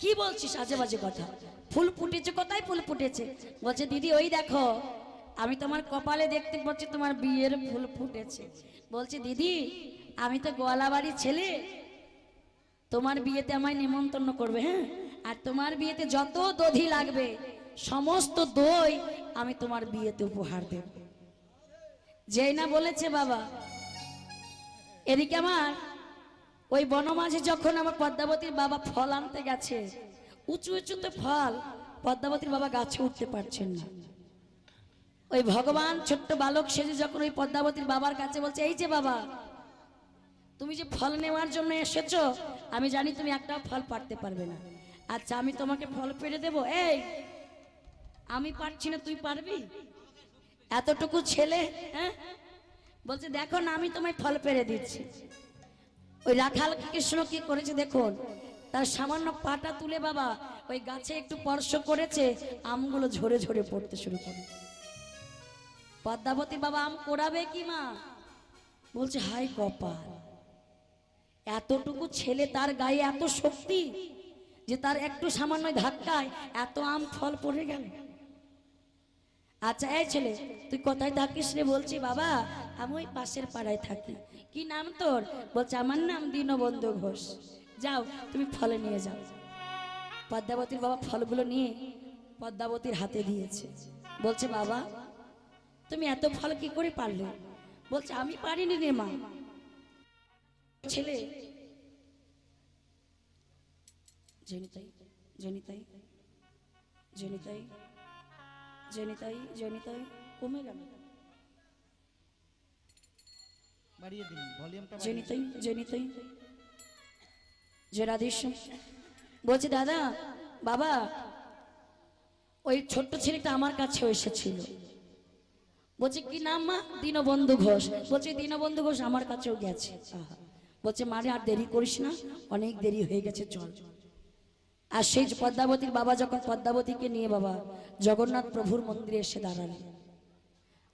কি বলছিস আজে বাজে কথা? ফুল ফুটেছে কোথায়? ফুল ফুটেছে। বলছে, দিদি, ওই দেখো, আমি তোমার কপালে দেখতে পাচ্ছি তোমার বিয়ের ফুল ফুটেছে। বলছে, দিদি, আমি তো গোয়ালাবাড়ির ছেলে। তোমার বিয়েতে আমায় নিমন্ত্রণ করবে হ্যাঁ? আর তোমার বিয়েতে যত দধি লাগবে, সমস্ত দই আমি তোমার বিয়েতে উপহার দেব। যেই না বলেছে বাবা। এদিকে আমার ওই বনমাঝে যখন আমার পদ্মাবতীর বাবা ফল আনতে গেছে, উঁচু উঁচুতে ফল, পদ্মাবতীর বাবা গাছে উঠতে পারছেন না। ওই ভগবান ছোট্ট বালক সেজে যখন ওই পদ্মাবতীর বাবার কাছে বলছে, এই যে বাবা, তুমি যে ফল নেওয়ার জন্য এসেছ, আমি জানি তুমি একটাও ফল পারতে পারবে না। আচ্ছা আমি তোমাকে ফল পেরে দেব। এই, আমি পারছি না, তুই পারবি? এতটুকু ছেলে হ্যাঁ? বলছে, দেখো না, আমি তোমায় ফল পেরে দিচ্ছি। ওই রাখাল কৃষ্ণ কি করেছে দেখুন? তার সামান্য পাটা তুলে বাবা, ওই গাছে একটু স্পর্শ করেছে, আমগুলো ঝরে ঝরে পড়তে শুরু করে। পদ্মাবতী বাবা, আম কোড়াবে কি মা? বলছে, হাই কপাল, এতটুকু ছেলে তার গায়ে এত শক্তি যে তার একটু সামান্য ধাক্কায়, এত আম ফল পড়ে গেল। আচ্ছা এই ছেলে, তুই কোথায় থাকিস রে বলছি, বাবা, আমি ওই পাশের পাড়ায় থাকি। কি নাম তোর? বলছে, আমার নাম দীনবন্ধু ঘোষ। যাও, তুমি ফলে নিয়ে যাও। পদ্মাবতীর বাবা ফলগুলো নিয়ে পদ্মাবতীর হাতে দিয়েছে। বলছে, বাবা, তুমি এত ফল কি করে পারলে? বলছে, আমি পারিনি রে মা। ছেলে, জনিতাই জনিতাই জনিতাই জনিতাই কমে গেল। বাড়িয়ে দিন ভলিউমটা জনিতাই জনিতাই। যে রাধেশ্যাম বলছি দাদা বাবা ওই ছোট্ট ছেলেটা আমার কাছে এসেছিল। বলছে কি নাম মা? দীনবন্ধু ঘোষ। বলছে দীনবন্ধু ঘোষ আমার কাছেও গেছে। বলছে মারে আর দেরি করিস না অনেক দেরি হয়ে গেছে চল। আর সেই পদ্মাবতীর বাবা যখন পদ্মাবতীকে নিয়ে বাবা জগন্নাথ প্রভুর মন্দিরে এসে দাঁড়ালেন।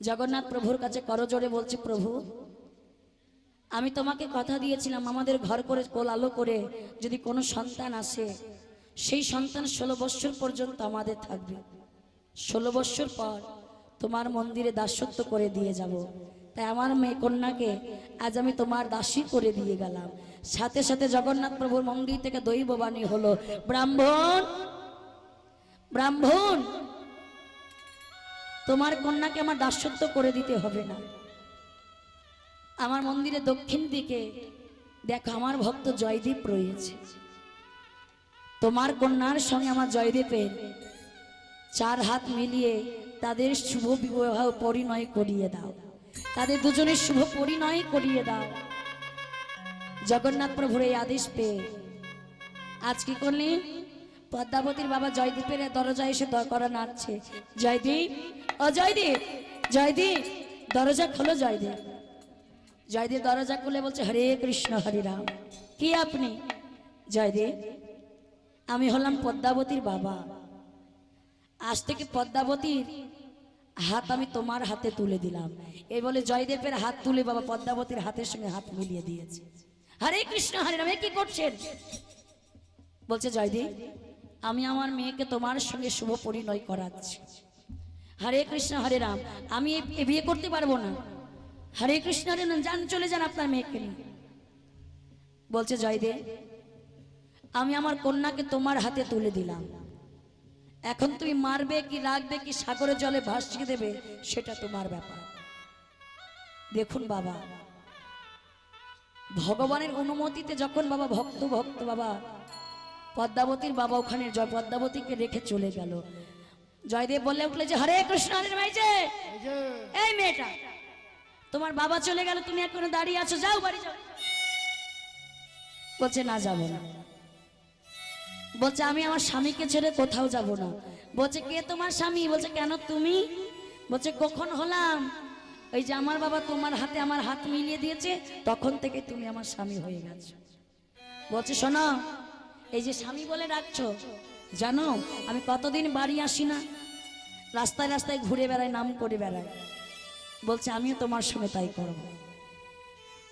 জগন্নাথ প্রভুর কাছে করজোরে বলছে প্রভু আমি তোমাকে কথা দিয়েছিলাম, আমাদের ঘর করে কোল আলো করে যদি কোনো সন্তান আসে, সেই সন্তান ষোলো বৎসর পর্যন্ত আমাদের থাকবে। ষোলো বৎসর পর তোমার মন্দিরে দাসত্ব করে দিয়ে যাব। তাই আমার মেয়ে কন্যাকে আজ আমি তোমার দাসী করে দিয়ে গেলাম। সাথে সাথে জগন্নাথ প্রভুর মন্দির থেকে দৈববাণী হলো, ব্রাহ্মণ ব্রাহ্মণ, তোমার কন্যাকে আমার দাসত্ব করে দিতে হবে না। আমার মন্দিরে দক্ষিণ দিকে, দেখো আমার ভক্ত জয়দীপ রয়েছে। তোমার কন্যার সঙ্গে আমার জয়দীপের চার হাত মিলিয়ে তাদের শুভ বিবাহ পরিণয় করিয়ে দাও। তাদের দুজনের শুভ পরিণয় করিয়ে দাও। জগন্নাথ প্রভুর এই আদেশ পেয়ে। আজ কি করলেন পদ্মাবতীর বাবা জয়দীপের দরজা এসে করা নাড়ছে। জয়দীপ, ও জয়দীপ জয়দীপ, দরজা খোলো জয়দীপ। জয়দেব দরজা খুলে বলছে, হরে কৃষ্ণ, হরে রাম। কি আপনি? জয়দেব। আমি হলাম পদ্মাবতীর বাবা। আজ থেকে পদ্মাবতীর হাত আমি তোমার হাতে তুলে দিলাম। এই বলে জয়দেবের হাত তুলে বাবা পদ্মাবতীর হাতের সঙ্গে হাত মিলিয়ে দিয়েছে। হরে কৃষ্ণ, হরে রাম, এ কি করছেন? বলছে, জয়দেব, আমি আমার মেয়েকে তোমার সঙ্গে শুভ পরিণয় করাচ্ছি। হরে কৃষ্ণ, হরে রাম, আমি এ- এ বিয়ে করতে পারব না। হরে কৃষ্ণ রাম যান, চলে যান আপনার মেয়েকে নিয়ে। বলছে, জয়দেব, আমি আমার কন্যাকে তোমার হাতে তুলে দিলাম। এখন তুমি মারবে কি রাখবে কি সাগরের জলে ভাসিয়ে দেবে, সেটা তোমার ব্যাপার। দেখুন বাবা, ভগবানের অনুমতিতে যখন বাবা ভক্ত ভক্ত বাবা, পদ্মাবতীর বাবা ওখানে জয়, পদ্মাবতীকে রেখে চলে গেল। জয়দেব বলে উঠলে যে, হরে কৃষ্ণ এই মেয়েটা। তোমার বাবা চলে গেল, তুমি এখনও দাঁড়িয়ে আছো, যাও বাড়ি যাও। বলছে, না, যাব না। বলছে, আমি আমার স্বামীকে ছেড়ে কোথাও যাব না। বলছে, কে তোমার স্বামী? বলছে, কেন তুমি? বলছে, কখন হলাম? ওই যে, আমার বাবা তোমার হাতে আমার হাত মিলিয়ে দিয়েছে, তখন থেকে তুমি আমার স্বামী হয়ে গেছো। বলছে, শোনো, এই যে স্বামী বলে ডাকছো, জানো, আমি কতদিন বাড়ি আসি না, রাস্তায় রাস্তায় ঘুরে বেড়াই, নাম করে বেড়াই। বলছে আমিও তোমার সঙ্গে তাই করব।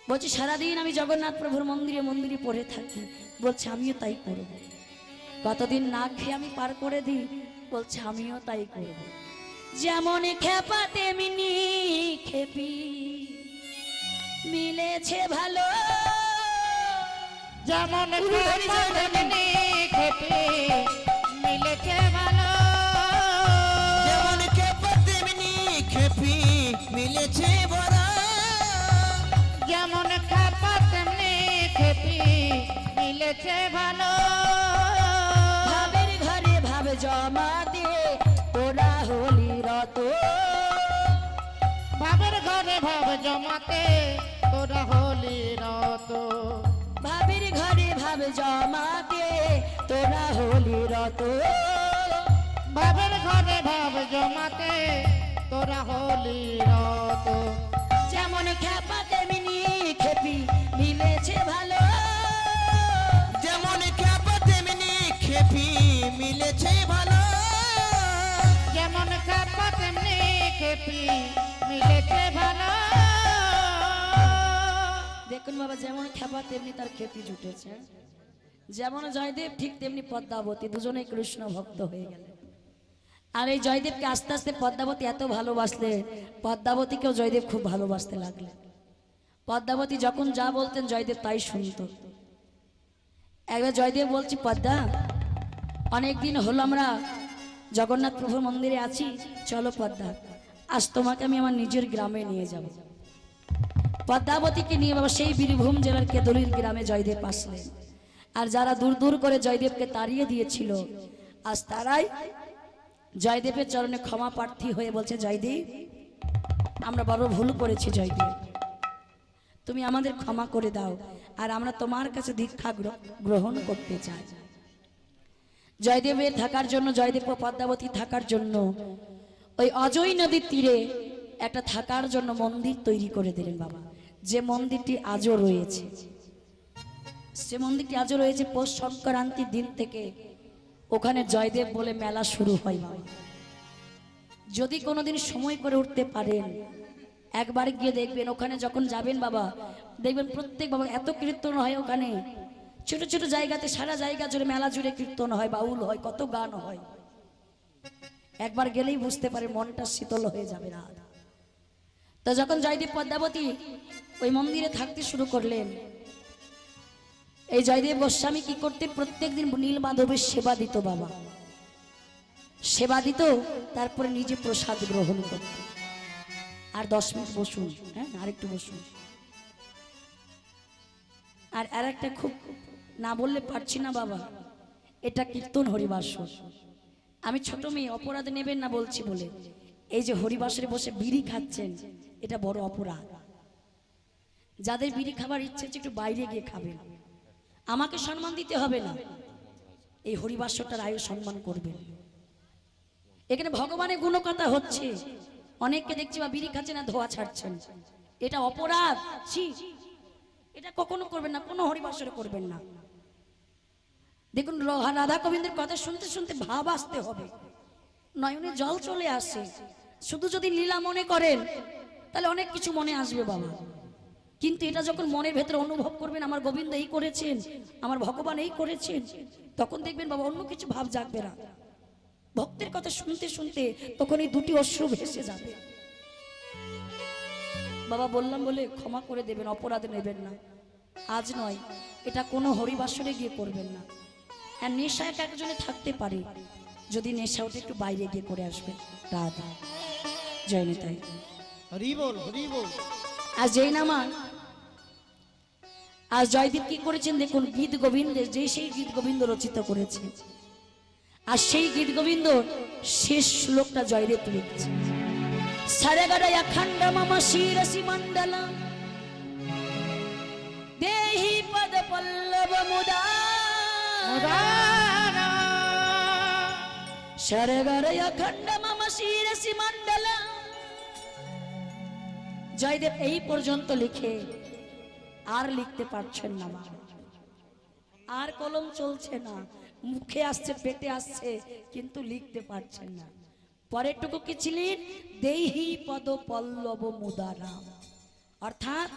বলছে সারাদিন আমি জগন্নাথ প্রভুর মন্দিরে মন্দিরে পড়ে থাকি। বলছে আমিও তাই করব। কতদিন না খেয়ে আমি পার করে দিই বলছে আমিও তাই করব। যেমন খেপা তেমনি খেপি মিলেছে ভালো। যেমন খেপা জমা দিয়ে তোরা হলি রত। ভাবের ঘরে ভাব জমাতে তোরা হলি রত। ভাবের ঘরে ভাব জমা দিয়ে তোরা হলি রত। ভাবের ঘরে ভাব জমাতে তোরা হলি রত। যেমন খেপা তেমনি খেপি মিলেছে ভালো। যেমন খেপা তেমনি খেপি মিলেছে ভালো। যেমন খেপা তেমনি খেপি মিলেছে ভালো। দেখুন বাবা যেমন খেপা তেমনি তার খেপি জুটেছে। যেমন জয়দেব ঠিক তেমনি পদ্মাবতী দুজনেই কৃষ্ণ ভক্ত হয়ে গেলেন আর এই জয়দেবকে আস্তে আস্তে পদ্মাবতী এত ভালোবাসলে পদ্মাবতীকেও জয়দেব খুব ভালোবাসতে লাগলেন পদ্মাবতী যখন যা বলতেন জয়দেব তাই শুনত। একবার জয়দেব বলছি পদ্মা অনেকদিন হলো আমরা জগন্নাথ প্রভুর মন্দিরে আছি। চলো পদ্মা, আজ তোমাকে আমি আমার নিজের গ্রামে নিয়ে যাব। পদ্মাবতীকে নিয়ে বাবা সেই বীরভূম জেলার কেদলির গ্রামে জয়দেব আসলেন। আর যারা দূর দূর করে জয়দেবকে তাড়িয়ে দিয়েছিল, আজ তারাই জয়দেবের চরণে ক্ষমা প্রার্থী হয়ে বলছে, জয়দেব, আমরা বড় ভুল করেছি, জয়দেব। তুমি আমাদের ক্ষমা করে দাও, আর আমরা তোমার কাছে দীক্ষা গ্রহণ করতে চাই। জয়দেবের থাকার জন্য, জয়দেব পদ্মাবতী থাকার জন্য, ওই অজয় নদীর তীরে একটা থাকার জন্য মন্দির তৈরি করে দিলেন বাবা। যে মন্দিরটি আজও রয়েছে, সে মন্দিরটি আজও রয়েছে পৌষ সংক্রান্তির দিন থেকে। ওখানে জয়দেব বলে মেলা শুরু হয় যদি কোনোদিন সময় করে উঠতে পারেন, একবার গিয়ে দেখবেন, ওখানে যখন যাবেন বাবা, দেখবেন প্রত্যেক বাবা এত কীর্তন হয় ওখানে। ছোট ছোট জায়গাতে, সারা জায়গা জুড়ে মেলা জুড়ে কীর্তন হয়, বাউল হয়, কত গান হয়। একবার গেলেই বুঝতে পারে মনটা শীতল হয়ে যাবে না তো যখন জয়দেব পদ্মাবতী ওই মন্দিরে থাকতে শুরু করলেন, এই জয়দেব গোস্বামী কি করতে প্রত্যেকদিন নীল মাধবের সেবা দিত বাবা। সেবা দিত, তারপরে নিজে প্রসাদ গ্রহণ করত। আর দশ মিনিট বসুন হ্যাঁ আরেকটু বসুন। আর আর একটা খুব না বললে পারছি না বাবা। এটা কীর্তন হরিবাস আমি ছোট মেয়ে, অপরাধ নেবেন না বলছি বলে। এই যে হরিবাসরে বসে বিড়ি খাচ্ছেন, এটা বড় অপরাধ। যাদের বিড়ি খাবার ইচ্ছে হচ্ছে একটু বাইরে গিয়ে খাবেন। আমাকে সম্মান দিতে হবে না। এই হরিবাসরটার আয়ু সম্মান করবেন। এখানে ভগবানের গুণকথা হচ্ছে, অনেককে দেখছি বা বিড়ি খাচ্ছে না, ধোয়া ছাড়ছেন। এটা অপরাধ এটা কখনো করবেন না, কোনো হরিবাসরে করবেন না। দেখুন রাধা গোবিন্দের কথা শুনতে শুনতে ভাব আসতে হবে। নয়নে জল চলে আসে। শুধু যদি লীলা মনে করেন, তাহলে অনেক কিছু মনে আসবে বাবা। কিন্তু এটা যখন মনের ভেতরে অনুভব করবেন, আমার গোবিন্দ এই করেছেন, আমার ভগবান এই করেছেন, তখন দেখবেন বাবা, অন্য কিছু ভাব জাগবে না। ভক্তের কথা শুনতে শুনতে তখন এই দুটি অশ্রু ভেসে যাবে। বাবা, বললাম বলে ক্ষমা করে দেবেন, অপরাধ নেবেন না। আজ নয়, এটা কোনো হরিবাসরে গিয়ে করবেন না। হ্যাঁ নেশা এক একজনে থাকতে পারে। যদি নেশা ওটা একটু বাইরে গিয়ে করে আসবেন রাধা। জয় নিতাই। আজ যেই আজ জয়দীপ কি করেছেন দেখুন? গীত গোবিন্দের যে সেই গীত গোবিন্দ রচিত করেছে। আর সেই গীত গোবিন্দ শেষ শ্লোকটা জয়দেব লিখছে সারেগাড়াই অখণ্ড মম শিরসি মণ্ডল সরগরয় অখণ্ড মম শিরসি মণ্ডল। জয়দেব এই পর্যন্ত লিখে আর লিখতে পারছেন না। আর কলম চলছে না, মুখে আসছে, পেটে আসছে, কিন্তু লিখতে পারছেন না। পরেরটুকু কি ছিলেন? দেহি পদ পল্লব মুদারাম। অর্থাৎ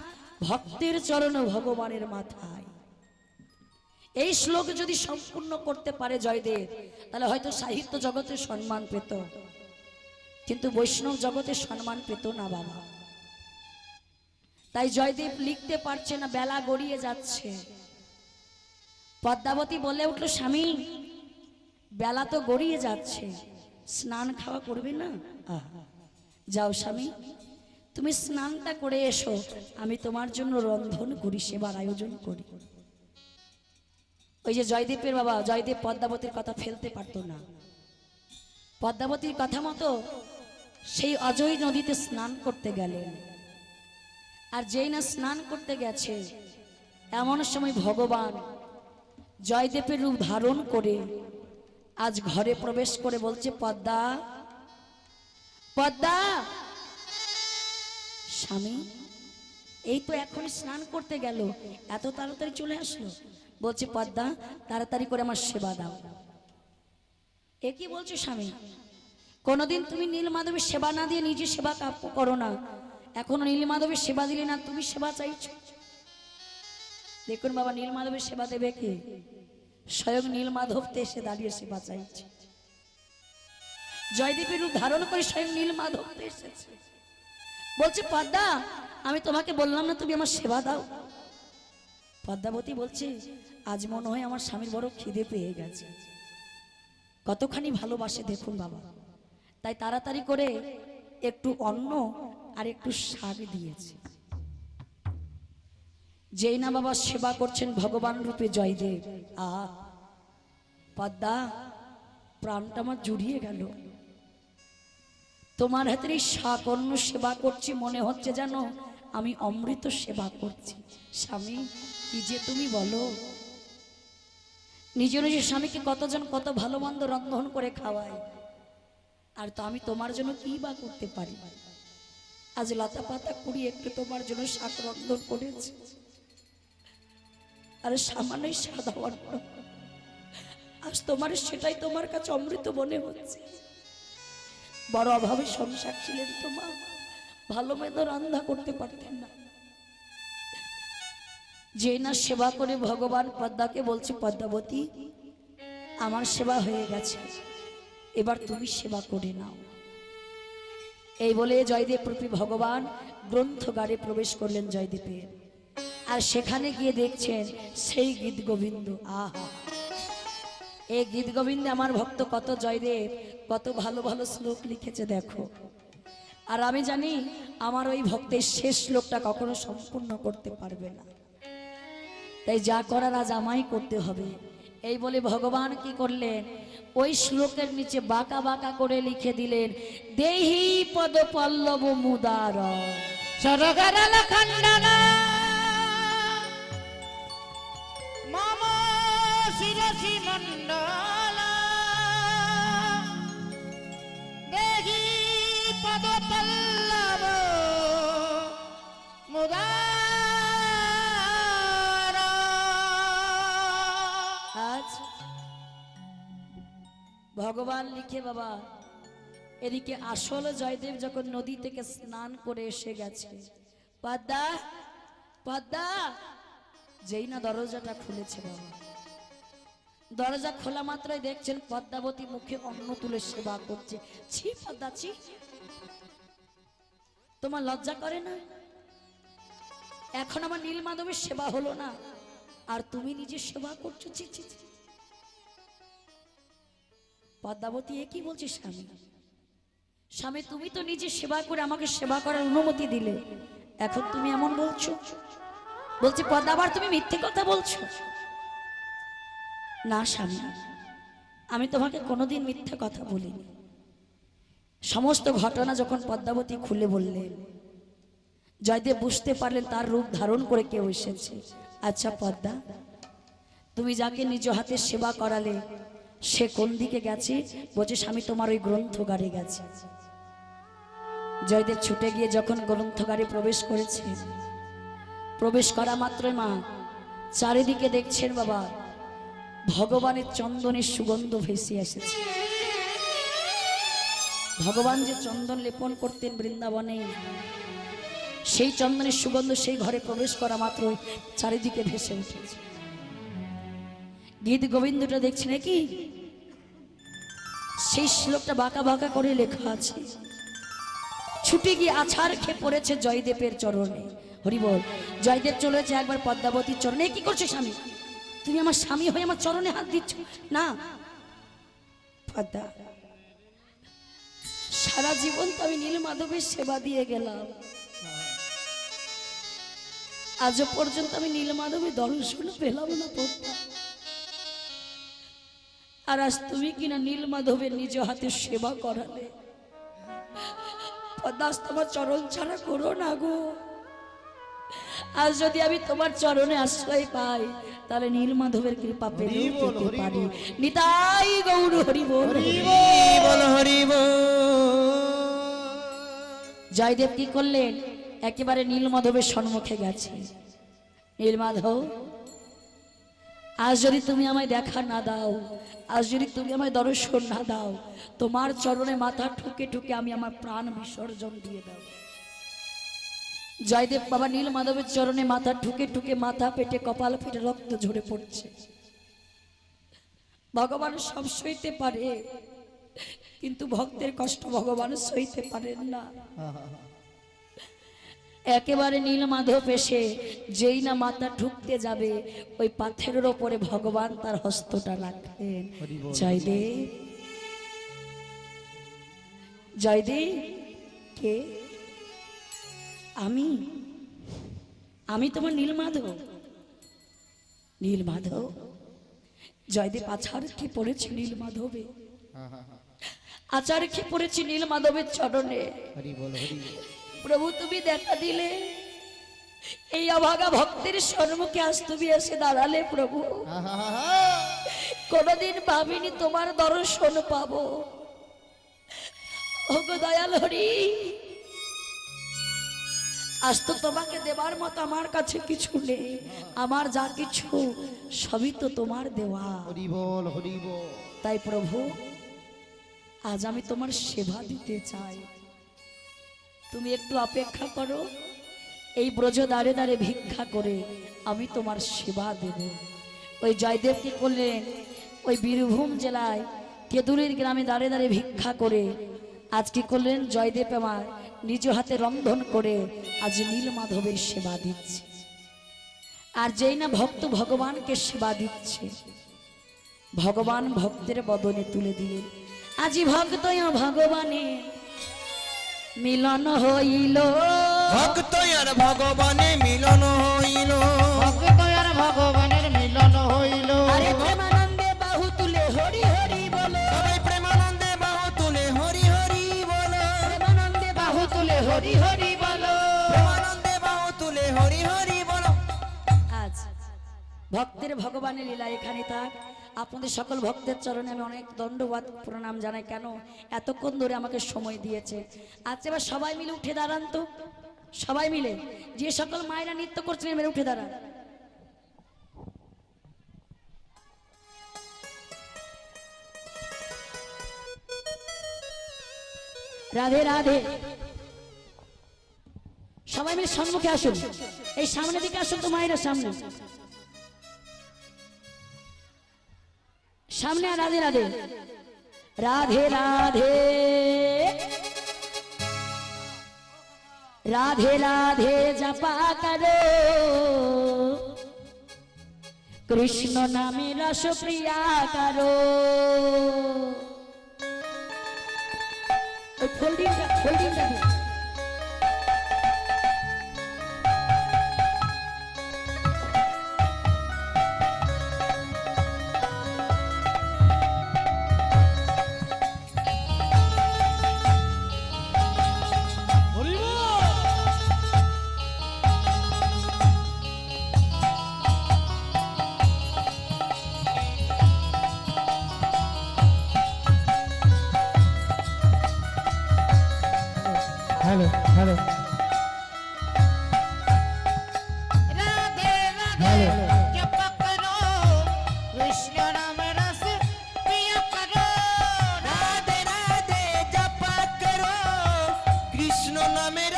ভক্তের চরণ ভগবানের মাথায়। এই শ্লোক যদি সম্পূর্ণ করতে পারে জয়দেব, তাহলে হয়তো সাহিত্য জগতে সম্মান পেত। কিন্তু বৈষ্ণব জগতে সম্মান পেত না বাবা। তাই জয়দেব লিখতে পারছে না, বেলা গড়িয়ে যাচ্ছে। পদ্মাবতী বলে উঠল, স্বামী, বেলা তো গড়িয়ে যাচ্ছে। স্নান খাওয়া করবে না? যাও স্বামী, তুমি স্নানটা করে এসো। আমি তোমার জন্য রন্ধন করি, সেবার আয়োজন করি। ওই যে জয়দীপের বাবা জয়দেব পদ্মাবতীর কথা ফেলতে পারতো না। পদ্মাবতীর কথা মতো সেই অজয় নদীতে স্নান করতে গেলেন। আর যেই না স্নান করতে গেছে, এমন সময় ভগবান জয়দেবের রূপ ধারণ করে আজ ঘরে প্রবেশ করে বলছে, পদ্মা পদ্মা, স্বামী, এই তো এখন স্নান করতে গেল, এত তাড়াতাড়ি চলে আসলো। বলছে, পদ্মা, তাড়াতাড়ি করে আমার সেবা দাও। এ কি বলছো স্বামী? কোনোদিন তুমি নীলমাধবের সেবা না দিয়ে নিজে সেবা করো না। এখনও নীলমাধবের সেবা দিলে না, তুমি সেবা চাইছো? দেখুন বাবা নীলমাধবের সেবা দেবে কে? স্বয়ং নীলমাধব তো এসে দাঁড়িয়ে সেবা চাইছে। জয়দেবের রূপ ধারণ করে স্বয়ং নীলমাধব তো এসেছে। বলছে, পদ্মা, আমি তোমাকে বললাম না তুমি আমার সেবা দাও। পদ্মাবতী বলছে আজ মনে হয় আমার স্বামীর বড় খিদে পেয়ে গেছে। কতখানি ভালোবাসে দেখুন বাবা। তাই তাড়াতাড়ি করে একটু অন্ন আর একটু শাক দিয়েছে। যেই না বাবা সেবা করছেন ভগবান রূপে জয়দেব। আ, পদ্মা, প্রাণটা আমার জুড়িয়ে গেল। তোমার হাতের এই শাক অন্য সেবা করছি, মনে হচ্ছে যেন আমি অমৃত সেবা করছি। স্বামী, কি যে তুমি বলো। নিজে নিজের স্বামীকে কতজন কত ভালো মন্দ রন্ধন করে খাওয়ায়। আর তো আমি তোমার জন্য কি বা করতে পারি? আজ লতা পাতা কুড়িয়ে একটু তোমার জন্য শাক রন্ধন করেছি। আর সামান্যই সাদা অন্ন। আজ তোমার, সেটাই তোমার কাছে অমৃত মনে হচ্ছে। বড় অভাবে সংসার ছিলেন তো মা। ভালো মেদ রান্না করতে পারতেন না। যে না সেবা করে ভগবান পদ্মাকে বলছে, পদ্মাবতী, আমার সেবা হয়ে গেছে। এবার তুমি সেবা করে নাও। এই বলে জয়দেব প্রতি ভগবান গ্রন্থগারে প্রবেশ করলেন জয়দেবের। আর সেখানে গিয়ে দেখছেন সেই গীত গোবিন্দ। আহা! এই গীত গোবিন্দে আমার ভক্ত, কত জয়দেব, কত ভালো ভালো শ্লোক লিখেছে দেখো। আর আমি জানি, আমার ওই ভক্তের শেষ শ্লোকটা কখনো সম্পূর্ণ করতে পারবে না। তাই যা করার আজ আমাই করতে হবে। এই বলে ভগবান কি করলেন? ওই শ্লোকের নিচে বাঁকা বাঁকা করে লিখে দিলেন, দেহি পদ পল্লব মুদার সরগরল খণ্ডন। ভগবান লিখে বাবা, এদিকে আসল জয়দেব যখন নদী থেকে স্নান করে এসে গেছে। পদ্মা পদ্মা, যেই না দরজাটা খুলেছে বাবা। দরজা খোলা মাত্রই দেখছেন পদ্মাবতী মুখে অন্ন তুলে সেবা করছে। ছি পদ্মা, ছি। তোমার লজ্জা করে না? এখন আমার নীল নীলমাধবের সেবা হলো না। আর তুমি নিজে সেবা করছ, ছি ছি ছি। পদ্মাবতী, এ কি বলছিস স্বামী? স্বামী, তুমি তো নিজে সেবা করে আমাকে সেবা করার অনুমতি দিলে। এখন তুমি এমন বলছো? বলছি পদ্মাবার তুমি মিথ্যে কথা বলছো? না স্বামী, আমি তোমাকে কোনোদিন মিথ্যে কথা বলিনি। সমস্ত ঘটনা যখন পদ্মাবতী খুলে বললেন জয়দেব বুঝতে পারলেন তার রূপ ধারণ করে কেউ এসেছে। আচ্ছা পদ্মা, তুমি যাকে নিজ হাতে সেবা করালে সে কোন দিকে গেছে? বলছে, স্বামী, তোমার ওই গ্রন্থগারে গেছে। জয়দেব ছুটে গিয়ে যখন গ্রন্থগারে প্রবেশ করেছে, প্রবেশ করা মাত্রই মা, চারিদিকে দেখছেন বাবা, ভগবানের চন্দনের সুগন্ধ ভেসে এসেছে। ভগবান যে চন্দন লেপন করতেন বৃন্দাবনে, সেই চন্দনের সুগন্ধ সেই ঘরে প্রবেশ করা মাত্রই চারিদিকে ভেসে উঠেছে। গীত গোবিন্দটা দেখছি নাকি সেই শ্লোকটা বাঁকা বাঁকা করে লেখা আছে। ছুটে গিয়ে আছাড় খেয়ে পড়েছে জয়দেবের চরণে। হরি বল, জয়দেব চলেছে একবার পদ্মাবতীর চরণে। কি করছ স্বামী? তুমি আমার স্বামী হয়ে আমার চরণে হাত দিচ্ছ? না। পদ্মা, সারা জীবন তো আমি নীল মাধবের সেবা দিয়ে গেলাম। আজও পর্যন্ত আমি নীল মাধবের দর্শন পেলাম না পদ্মা। আর আজ তুমি কিনা নীল মাধবের নিজ হাতে সেবা করালে। পদ্মাস তোমার চরণ ছাড়া করো না গো। আজ যদি আমি তোমার চরণে আশ্রয় পাই তাহলে নীল মাধবের কৃপা পেলে বল, পারি। নিতাই গৌর হরি বল। হরি জয়দেব কি করলেন? একেবারে নীলমাধবের সম্মুখে গেছে। নীল মাধব আজ যদি তুমি আমায় দেখা না দাও, আজ যদি তুমি আমায় দর্শন না দাও, তোমার চরণে মাথা ঠুকে ঠুকে আমি আমার প্রাণ বিসর্জন দিয়ে দাও জয়দেব বাবা নীল মাধবের চরণে মাথা ঠুকে ঠুকে মাথা পেটে কপাল ফেটে রক্ত ঝরে পড়ছে। ভগবান সব সইতে পারে, কিন্তু ভক্তের কষ্ট ভগবান সইতে পারেন না। একেবারে নীলমাধব এসে যেই না মাথা ঢুকতে যাবে ওই পাথরের ওপরে ভগবান তার হস্তটা রাখলেন। জয়দেব। জয়দেব কে? আমি? আমি তোমার নীলমাধব নীলমাধব নীল মাধব? জয়দেব আছাড় খেয়ে পড়েছে নীল মাধবে? আচার খেয়ে পড়েছি নীল মাধবের চরণে? হরি বল হরি বল। প্রভু তুমি দেখা দিলে। এই অভাগা ভক্তের সম্মুখে আজ তুমি এসে দাঁড়ালে প্রভু। কোনদিন ভাবিনি তোমার দর্শন পাবো। ওগো দয়াল হরি আজ তো তোমাকে দেবার মতো আমার কাছে কিছু নেই। আমার যা কিছু সবই তো তোমার দেওয়া। তাই প্রভু আজ আমি তোমার সেবা দিতে চাই। তুমি একটু অপেক্ষা করো। এই ব্রজ দাঁড়ে দাঁড়ে ভিক্ষা করে আমি তোমার সেবা দেব। ওই জয়দেব কি করলেন ওই বীরভূম জেলায় কেদুরের গ্রামে দাঁড়ে দাঁড়ে ভিক্ষা করে আজ কি করলেন? জয়দেব আমার নিজ হাতে রন্ধন করে আজ নীল মাধবের সেবা দিচ্ছে। আর যেই না ভক্ত ভগবানকে সেবা দিচ্ছে, ভগবান ভক্তের বদনে তুলে দিলেন। আজি ভক্ত ভগবানে মিলন হইল। ভক্ত আর ভগবানে মিলন হইল। ভক্ত আর ভগবানের মিলন হইল। আরে প্রেমানন্দে বাহু তুলে হরি হরি বলো। সবাই প্রেমানন্দে বাহু তুলে হরি হরি বল। প্রেমানন্দে বাহু বাহু তুলে হরি হরি বলো। প্রেমানন্দে বাহু তুলে হরি হরি বল। আজ ভক্তের ভগবানের লীলা এখানে থাক। আপনাদের সকল ভক্তের চরণে আমি অনেক দণ্ডবাদ প্রণাম জানাই। কেন? এতক্ষণ ধরে আমাকে সময় দিয়েছে। আজ এবার সবাই মিলে উঠে দাঁড়ান তো। সবাই মিলে। যে সকল মায়েরা নৃত্য করছেন, এবার উঠে দাঁড়ান। রাধে রাধে। সবাই মিলে সম্মুখে আসুন। এই সামনের দিকে আসুন তো মায়েরা সামনে। সামনে রাধে রাধে। রাধে রাধে। রাধে রাধে, জপা করো কৃষ্ণ নামে রস প্রিয়া করো ওই ফোল্ডিংটা